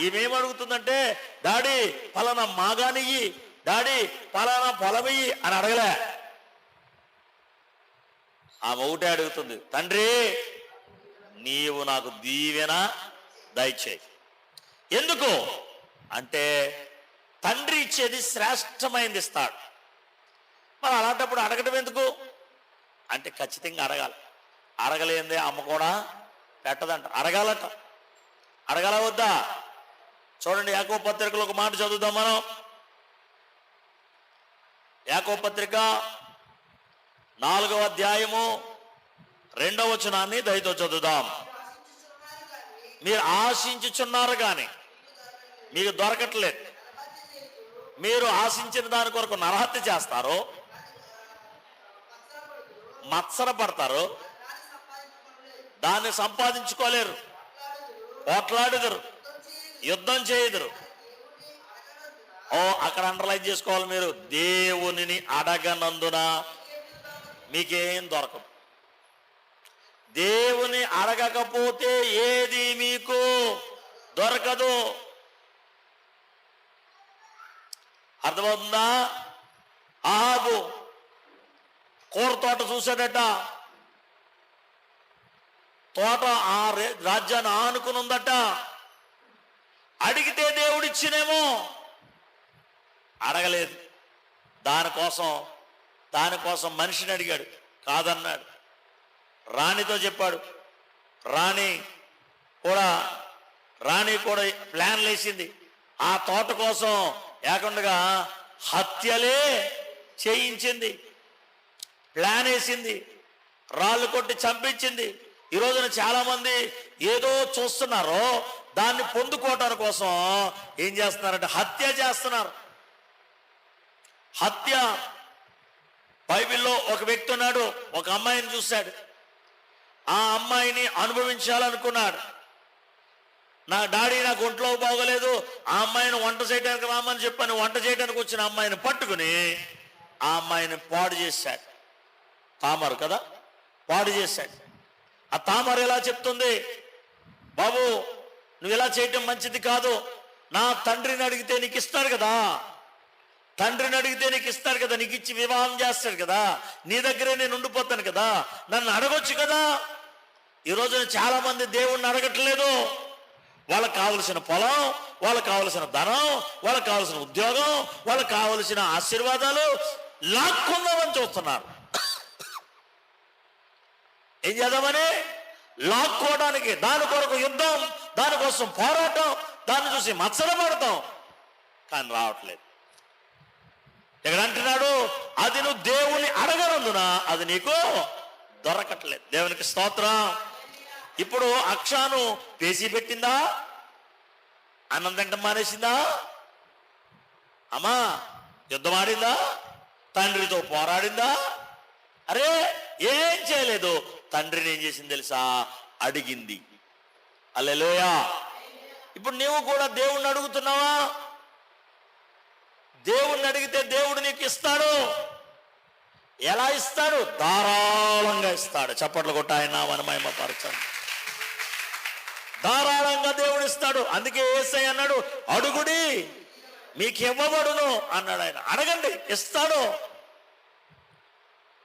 ఈమెం అడుగుతుందంటే daddy పలానా మాగానియ్యి daddy పలానా పొలమియ్యి అని అడగలే. ఆమె ఒకటే అడుగుతుంది తండ్రి నీవు నాకు దీవెన దయచేయి. ఎందుకు? అంటే తండ్రి ఇచ్చేది శ్రేష్టమైనది ఇస్తాడు. మరి అలాంటప్పుడు అడగటం ఎందుకు? అంటే ఖచ్చితంగా అడగాలి. అడగలేందే అమ్మ కూడా పెట్టదంట. అడగాలట. అడగల వద్దా? చూడండి యాకో పత్రికలో ఒక మాట చదువుదాం మనం. యాకో పత్రిక నాలుగవ అధ్యాయము రెండవ వచనాన్ని దయతో చదువుదాం. మీరు ఆశించుచున్నారు కానీ మీకు దొరకట్లేదు. మీరు ఆశించిన దాని కొరకు నరహత్య చేస్తారు మత్సరపడతారు దాన్ని సంపాదించుకోలేరు పోట్లాడుదురు. యుద్ధం చేయదురు. ఓ అక్కడ అండర్లైన్ చేసుకోవాలి మీరు. దేవునిని అడగనందున మీకేం దొరకదు. దేవుని అడగకపోతే ఏది మీకు దొరకదు. అర్థమవుతుందా? ఆహాబు కూర తోట చూశాడట. తోట ఆ రే- రాజ్యాన్ని ఆనుకుని ఉందట అడిగితే దేవుడిచ్చినేమో. అడగలేదు. దానికోసం దానికోసం మనిషిని అడిగాడు. కాదన్నాడు. రాణితో చెప్పాడు. రాణి కూడా రాణి కూడా ప్లాన్ వేసింది. ఆ తోట కోసం ఏకుండగా హత్యలే చేయించింది. ప్లాన్ వేసింది. రాళ్ళు కొట్టి చంపించింది. ఈ రోజున ఏదో చూస్తున్నారో దాన్ని పొందుకోవటం కోసం ఏం చేస్తున్నారంటే హత్య చేస్తున్నారు. హత్య. బైబిల్లో ఒక వ్యక్తి ఉన్నాడు ఒక అమ్మాయిని చూశాడు. ఆ అమ్మాయిని అనుభవించాలనుకున్నాడు. నా డాడీ నాకు ఒంట్లో బాగోలేదు ఆ అమ్మాయిని వంట చేయడానికి రామని చెప్పని వంట చేయడానికి వచ్చిన అమ్మాయిని పట్టుకుని ఆ అమ్మాయిని పాడు చేశాడు. తామరు కదా? పాడు చేశాడు. ఆ తామరు ఎలా చెప్తుంది? బాబు నువ్వు ఇలా చేయటం మంచిది కాదు? నా తండ్రిని అడిగితే నీకు ఇస్తాడు కదా? తండ్రిని అడిగితే నీకు ఇస్తాడు కదా? నీకు ఇచ్చి వివాహం చేస్తాడు కదా? నీ దగ్గరే నేను ఉండిపోతాను కదా? నన్ను అడగొచ్చు కదా? ఈ రోజున చాలా మంది దేవుణ్ణి అడగట్లేదు. వాళ్ళకి కావలసిన పొలం వాళ్ళకి కావలసిన ధనం వాళ్ళకి కావలసిన ఉద్యోగం వాళ్ళకి కావలసిన ఆశీర్వాదాలు లాక్కుందామని చూస్తున్నారు. ఏం చేద్దామని? లాక్కోవడానికి దాని కొరకు యుద్ధం దానికోసం పోరాటం దాన్ని చూసి మత్సరపడతాం కానీ రావట్లేదు. ఇక్కడ అంటున్నాడు అది నువ్వు దేవుని అడగనందున అది నీకు దొరకట్లేదు. దేవునికి స్తోత్రం. ఇప్పుడు అక్షాను పేసి పెట్టిందా? అన్నం తింటం మానేసిందా? అమ్మా యుద్ధం ఆడిందా? తండ్రితో పోరాడిందా? అరే ఏం చేయలేదు. తండ్రిని ఏం చేసింది తెలుసా? అడిగింది. అల్లెలోయా ఇప్పుడు నీవు కూడా దేవుణ్ణి అడుగుతున్నావా? దేవుణ్ణి అడిగితే దేవుడు నీకు ఇస్తాడు. ఎలా ఇస్తాడు? ధారాళంగా ఇస్తాడు. చప్పట్లు కొట్ట ఆయన మనమహిమ పరచండి ధారాళంగా దేవుడు ఇస్తాడు. అందుకే ఏసై అన్నాడు అడుగుడి మీకు ఇవ్వబడును అన్నాడు ఆయన. అడగండి ఇస్తాడు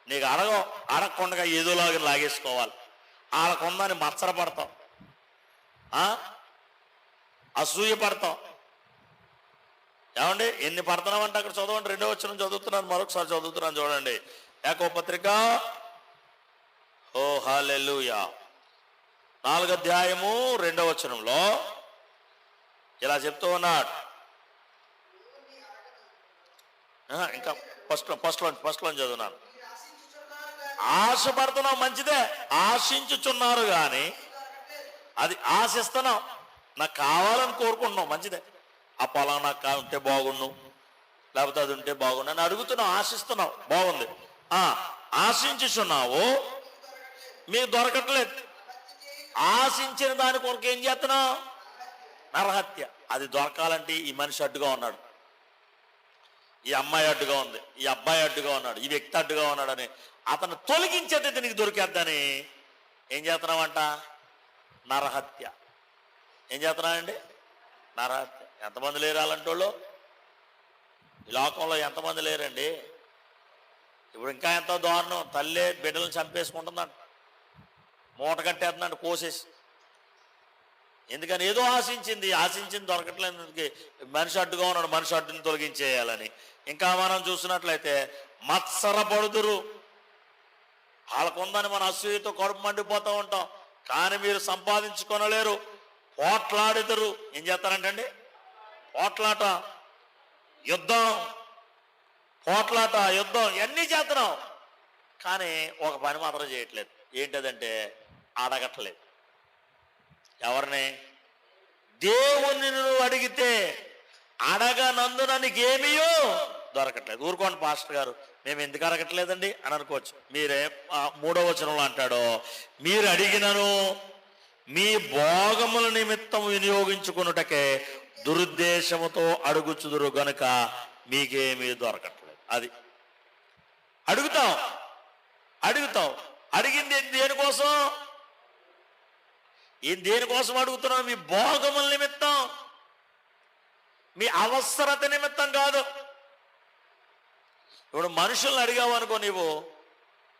నీకు అడగ అడగకుండా ఏదోలాగా లాగేసుకోవాలి. ఆడకుందని మచ్చర పడతాం. అసూయ పడతాం. ఏమండి? ఎన్ని పడుతున్నామంటే అక్కడ చదవండి. రెండో వచ్చిన చదువుతున్నాను. మరొకసారి చదువుతున్నాను చూడండి. ఏకో పత్రిక ఓ హాలెలుయా నాలుగు అధ్యాయము రెండో వచనంలో ఇలా చెప్తూ ఉన్నాడు. ఇంకా ఫస్ట్ ఫస్ట్లో ఫస్ట్లో చదువున్నాను. ఆశపడుతున్నాం మంచిదే. ఆశించుచున్నారు కానీ అది ఆశిస్తున్నాం. నాకు కావాలని కోరుకుంటున్నాం మంచిదే. ఆ పొలం నాకు కా- ఉంటే బాగుండు లేకపోతే అది ఉంటే బాగుండు అని అడుగుతున్నావు ఆశిస్తున్నావు బాగుంది. ఆ ఆశించుచున్నావు మీకు దొరకట్లేదు. ఆశించిన దాని కొరకు ఏం చేస్తున్నావు? నరహత్య. అది దొరకాలంటే ఈ మనిషి అడ్డుగా ఉన్నాడు. ఈ అమ్మాయి అడ్డుగా ఉంది ఈ అబ్బాయి అడ్డుగా ఉన్నాడు ఈ వ్యక్తి అడ్డుగా ఉన్నాడని అతను తొలగించేది నీకు దొరికేద్దని ఏం చేస్తున్నావంట? నరహత్య. ఏం చేస్తున్నానండి నరహత్య. ఎంతమంది లేరు అలాంటి వాళ్ళు? ఈ లోకంలో ఎంతమంది లేరండి? ఇప్పుడు ఇంకా ఎంతో దారుణం. తల్లే బిడ్డలను చంపేసుకుంటుందంట. మూట కట్టేస్తుందంట కోసేసి. ఎందుకని? ఏదో ఆశించింది. ఆశించింది దొరకట్లేదు. మనిషి అడ్డుగా ఉన్నాడు. మనిషి అడ్డుని తొలగించేయాలని. ఇంకా మనం చూసినట్లయితే మత్సర పడుదురు వాళ్ళకుందని మన అసూయతో కడుపు మండిపోతూ ఉంటాం. కానీ మీరు సంపాదించుకొనలేరు. పోట్లాడుదురు ఏం చేస్తారంటండి? పోట్లాట యుద్ధం. పోట్లాట యుద్ధం. ఇవన్నీ చేస్తున్నాం? కానీ ఒక పని మాత్రం చేయట్లేదు. ఏంటదంటే అడగట్లేదు ఎవరిని? దేవుణ్ణి నువ్వు అడిగితే అడగనందున నీకేమీయో దొరకట్లేదు. ఊరుకోండి పాస్టర్ గారు. మేము ఎందుకు అడగట్లేదండి అని అనుకోవచ్చు. మీరే ఆ, మూడో వచనంలో అంటాడో మీరు అడిగినను మీ భోగముల నిమిత్తం వినియోగించుకున్నటకే దురుద్దేశముతో అడుగుచుదురు గనుక మీకేమీ దొరకట్లేదు. అది అడుగుతాం అడుగుతాం. అడిగింది దేనికోసం? ఏం దేనికోసం అడుగుతున్నావు? మీ భోగముల నిమిత్తం మీ అవసరత నిమిత్తం కాదు. ఇప్పుడు మనుషుల్ని అడిగావు అనుకో నీవు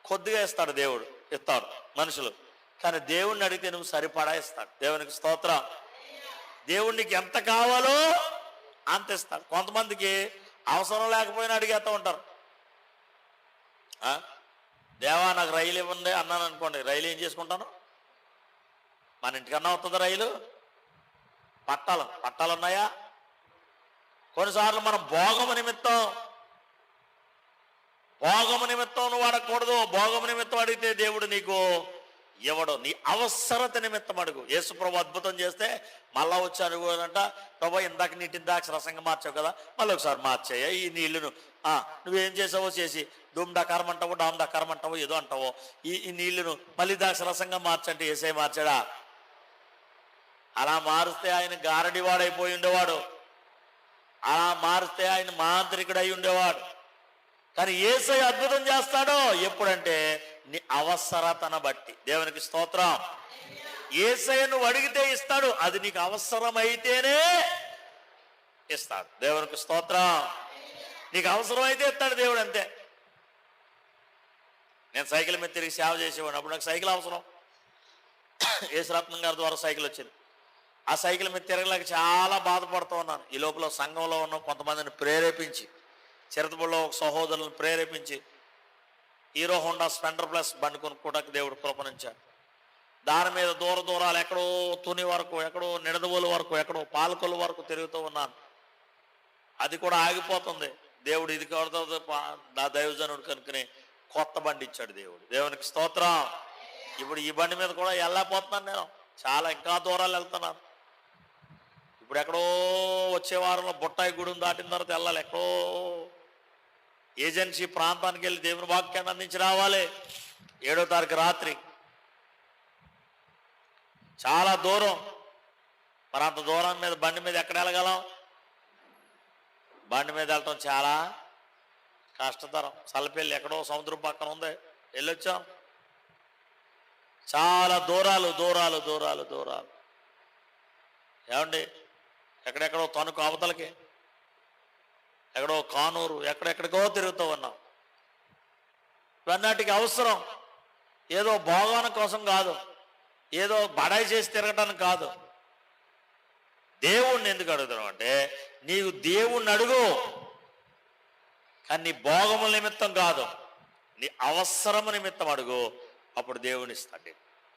కొద్దిగా ఇస్తాడు దేవుడు ఇస్తాడు మనుషులు. కానీ దేవుణ్ణి అడిగితే నువ్వు సరిపడా ఇస్తాడు. దేవునికి స్తోత్ర. దేవుడికి ఎంత కావాలో అంత ఇస్తాడు. కొంతమందికి అవసరం లేకపోయినా అడిగేస్తూ ఉంటారు. దేవా నాకు రైలు ఇవ్వండి అన్నాను అనుకోండి. రైలు ఏం చేసుకుంటాను? మన ఇంటికన్నా వస్తుంది రైలు? పట్టాలు. పట్టాలు ఉన్నాయా? కొన్నిసార్లు మనం భోగము నిమిత్తం భోగము నిమిత్తం నువ్వు అడగకూడదు. భోగము నిమిత్తం అడిగితే దేవుడు నీకు ఇవ్వడు. నీ అవసరత నిమిత్తం అడుగు. యేసుప్రభు అద్భుతం చేస్తే మళ్ళా వచ్చి అడుగునంట ప్రభు ఇందాక నీటిని దాకా రసంగా మార్చావు కదా మళ్ళీ ఒకసారి మార్చేయ ఈ నీళ్ళను. ఆ, నువ్వేం చేసావో చేసి దుమ్ డకారం అంటావో డామ్ డకారం అంటావో ఏదో అంటావో ఈ ఈ నీళ్ళను మళ్ళీ దాక్ష రసంగా మార్చంటే ఏసై మార్చాడా? అలా మారుస్తే ఆయన గారడివాడైపోయి ఉండేవాడు. అలా మారిస్తే ఆయన మాంత్రికుడు అయి ఉండేవాడు. కానీ ఏసై అద్భుతం చేస్తాడో ఎప్పుడంటే నీ అవసరతను బట్టి. దేవునికి స్తోత్రం. ఏసై నువ్వు అడిగితే ఇస్తాడు అది నీకు అవసరమైతేనే ఇస్తాడు. దేవునికి స్తోత్రం. నీకు అవసరమైతే ఇస్తాడు దేవుడు అంతే. నేను సైకిల్ మీద తిరిగి సేవ చేసేవాడు అప్పుడు నాకు సైకిల్ అవసరం. యేసురత్నం గారి ద్వారా సైకిల్ వచ్చింది. ఆ సైకిల్ మీద తిరగలేక చాలా బాధపడుతూ ఉన్నాను. ఈ లోపల సంఘంలో ఉన్న కొంతమందిని ప్రేరేపించి చిరతబుల్లో ఒక సహోదరులను ప్రేరేపించి హీరో హోండా స్పెండర్ ప్లస్ బండి కొనుక్కోవడానికి దేవుడు కృపణించాడు దాని మీద దూర దూరాలు ఎక్కడో తుని వరకు ఎక్కడో నిడదవోలు వరకు ఎక్కడో పాలకొలు వరకు తిరుగుతూ ఉన్నాను. అది కూడా ఆగిపోతుంది. దేవుడు ఇది కొడుతుంది నా దైవజనుడు కనుకనే కొత్త బండి ఇచ్చాడు దేవుడు. దేవునికి స్తోత్రం. ఇప్పుడు ఈ బండి మీద కూడా వెళ్ళకపోతున్నాను నేను. చాలా ఇంకా దూరాలు వెళ్తున్నాను. ఇప్పుడు ఎక్కడో వచ్చే వారంలో బుట్టాయి గుడిని దాటిన తర్వాత వెళ్ళాలి. ఎక్కడో ఏజెన్సీ ప్రాంతానికి వెళ్ళి దేవుని వాక్యాన్ని అందించి రావాలి. ఏడో తారీఖు రాత్రి. చాలా దూరం. మరి అంత దూరం మీద బండి మీద ఎక్కడ వెళ్ళగలం? బండి మీద వెళ్ళటం చాలా కష్టతరం. సలపెళ్ళి ఎక్కడో సముద్రం పక్కన ఉంది. వెళ్ళొచ్చాం. చాలా దూరాలు దూరాలు దూరాలు దూరాలు. ఏమండి? ఎక్కడెక్కడో తణుకు అవతలకి. ఎక్కడో కానూరు ఎక్కడెక్కడికో తిరుగుతూ ఉన్నాం. ఇవన్నిటికి అవసరం. ఏదో భోగాన కోసం కాదు. ఏదో బడాయి చేసి తిరగటానికి కాదు. దేవుణ్ణి ఎందుకు అడుగుతున్నావు అంటే నీవు దేవుణ్ణి అడుగు. కానీ నీ భోగముల నిమిత్తం కాదు. నీ అవసరము నిమిత్తం అడుగు. అప్పుడు దేవుని ఇస్తాడు.